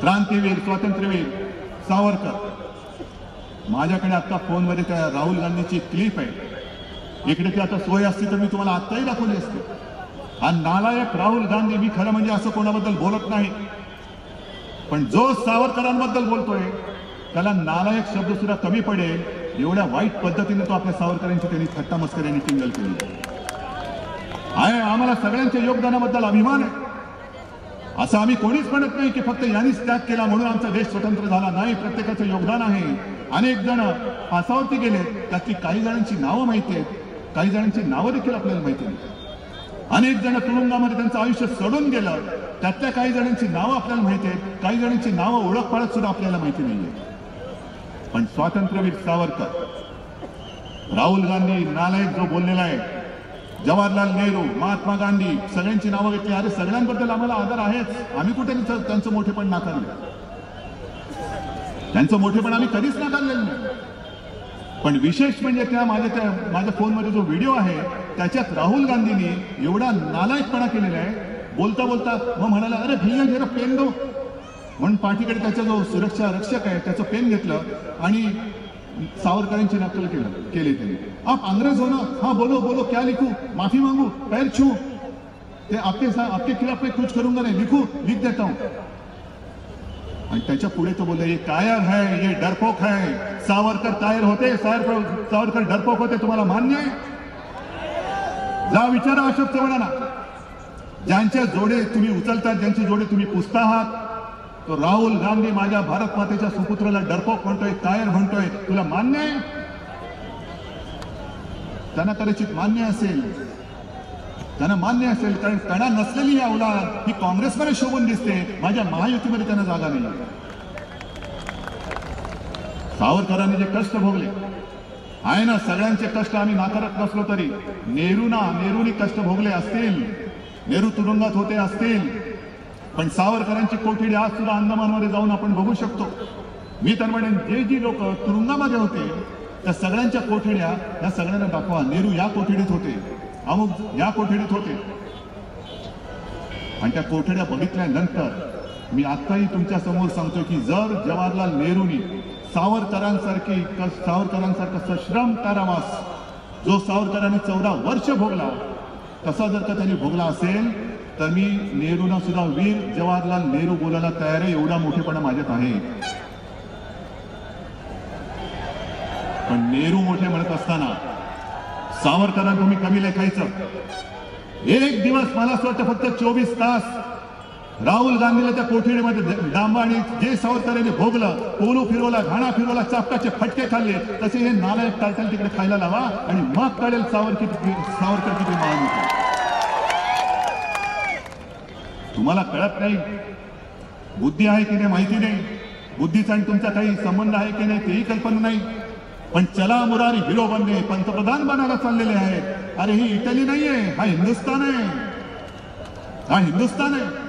क्रांतीवीर स्वातंत्र्यवीर सावरकर. माझ्याकडे आता फोनमध्ये त्या राहुल गांधीची क्लिप आहे. इकडे ती आता सोय असती तर मी तुम्हाला आत्ताही दाखवली असते. हा नालायक राहुल गांधी मी खरं म्हणजे असं कोणाबद्दल बोलत नाही. पण जो सावरकरांबद्दल बोलतोय त्याला नालायक शब्द सुद्धा कमी पडेल एवढ्या वाईट पद्धतीने तो आपल्या सावरकरांची त्यांनी थट्टा मस्कऱ्यांनी टिंगल केली. आहे आम्हाला सगळ्यांच्या योगदानाबद्दल अभिमान आहे. असं आम्ही कोणीच म्हणत नाही की फक्त यांनीच त्याग केला म्हणून आमचा देश स्वतंत्र झाला नाही प्रत्येकाचं योगदान आहे. अनेक जण फासावरती गेले त्यातली काही जणांची नावं माहिती आहेत. काही जणांची नावं देखील आपल्याला माहिती नाही अनेक जण तुरुंगामध्ये त्यांचं आयुष्य सोडून गेलं. त्यातल्या काही जणांची नावं आपल्याला माहिती आहेत. काही जणांची नावं ओळख पाळत सुद्धा आपल्याला माहिती नाहीये. पण स्वातंत्र्यवीर सावरकर राहुल गांधी नालायक जो बोललेला आहे जवाहरलाल नेहरू महात्मा गांधी सगळ्यांची नावं घेतली. अरे सगळ्यांबद्दल आम्हाला आदर आहेच. आम्ही कुठे त्यांचं मोठेपण नाकारलं? त्यांचं मोठेपण आम्ही कधीच नाकारलेलं नाही. पण विशेष म्हणजे त्या माझ्या त्या माझ्या फोनमध्ये जो व्हिडिओ आहे त्याच्यात राहुल गांधींनी एवढा नालायकपणा केलेला आहे. बोलता बोलता मग म्हणाला अरे भैया जरा पेन दो. म्हणून पाठीकडे त्याचा जो सुरक्षा रक्षक आहे त्याचं पेन घेतलं. आणि सावरकरांची नक्कल केलं. केली त्यांनी. आप अंग्रेज हो ना. हा बोलो बोलो क्या लिखू? माफी मांगू? पैर छू? ते आपके आपके खिलाफ मैं कुछ करूंगा नहीं. लिखू? लिख देता हूं. आणि त्याच्या पुढे तो बोलले कायर है ये डरपोक है. सावरकर कायर होते सावरकर सावरकर डरपोक होते तुम्हाला मान्य आहे? जा विचारा अशोक चव्हाणांना. ज्यांच्या जोडे तुम्ही उचलतात ज्यांचे जोडे तुम्ही पुसता आहात तो राहुल गांधी माझ्या भारत मातेच्या सुपुत्राला डरपोक म्हणतोय कायर म्हणतोय. तुला मान्य आहे? त्यांना कदाचित मान्य असेल. त्यांना मान्य असेल कारण त्यांना नसलेली ही अवलाद ही काँग्रेसमध्ये शोभून दिसते. माझ्या महायुतीमध्ये त्यांना जागा नाही. सावरकरांनी जे कष्ट भोगले आहे ना सगळ्यांचे कष्ट आम्ही नाकारत नसलो तरी. नेहरू ना नेहरूनी कष्ट भोगले असतील. नेहरू तुरुंगात होते असतील. पण सावरकरांची कोठडी आज सुद्धा अंदमानमध्ये जाऊन आपण बघू शकतो. मी तर म्हणेन जे जी लोक तुरुंगामध्ये होते त्या सगळ्यांच्या कोठड्या या सगळ्यांना दाखवा. नेहरू या कोठडीत होते. अमुक या कोठडीत होते. आणि त्या कोठड्या बघितल्यानंतर मी आत्ताही तुमच्यासमोर सांगतो की जर जवाहरलाल नेहरूनी सावरकरांसारखी सावरकरांसारखा सश्रम कारावास जो सावरकरांनी चौदा वर्ष भोगला तसा जर का त्यांनी भोगला असेल तर मी नेहरूना सुद्धा वीर जवाहरलाल नेहरू बोलायला तयार आहे एवढा मोठेपणा माझ्यात आहे. पण नेहरू मोठे म्हणत असताना सावरकरांना तुम्ही कमी लेखायचं. एक दिवस मला असं वाटतं फक्त चोवीस तास राहुल गांधीला त्या कोठडीमध्ये डांबा आणि जे सावरकरांनी भोगलं पोलू फिरवला घाणा फिरवला चापटाचे फटके खाल्ले तसे हे नालायक टायटल तिकडे खायला लावा आणि मग कळेल सावरकर सावरकर किती मान होते तुम्हाला कळत नाही? बुद्धी आहे की नाही माहिती नाही? बुद्धीचा आणि तुमचा काही संबंध आहे की नाही तेही कल्पना नाही. पण चला मुरारी हिरो बनले पंतप्रधान बनायला चाललेले आहेत. अरे ही इटली नाहीये हा हिंदुस्थान आहे. हा हिंदुस्थान आहे.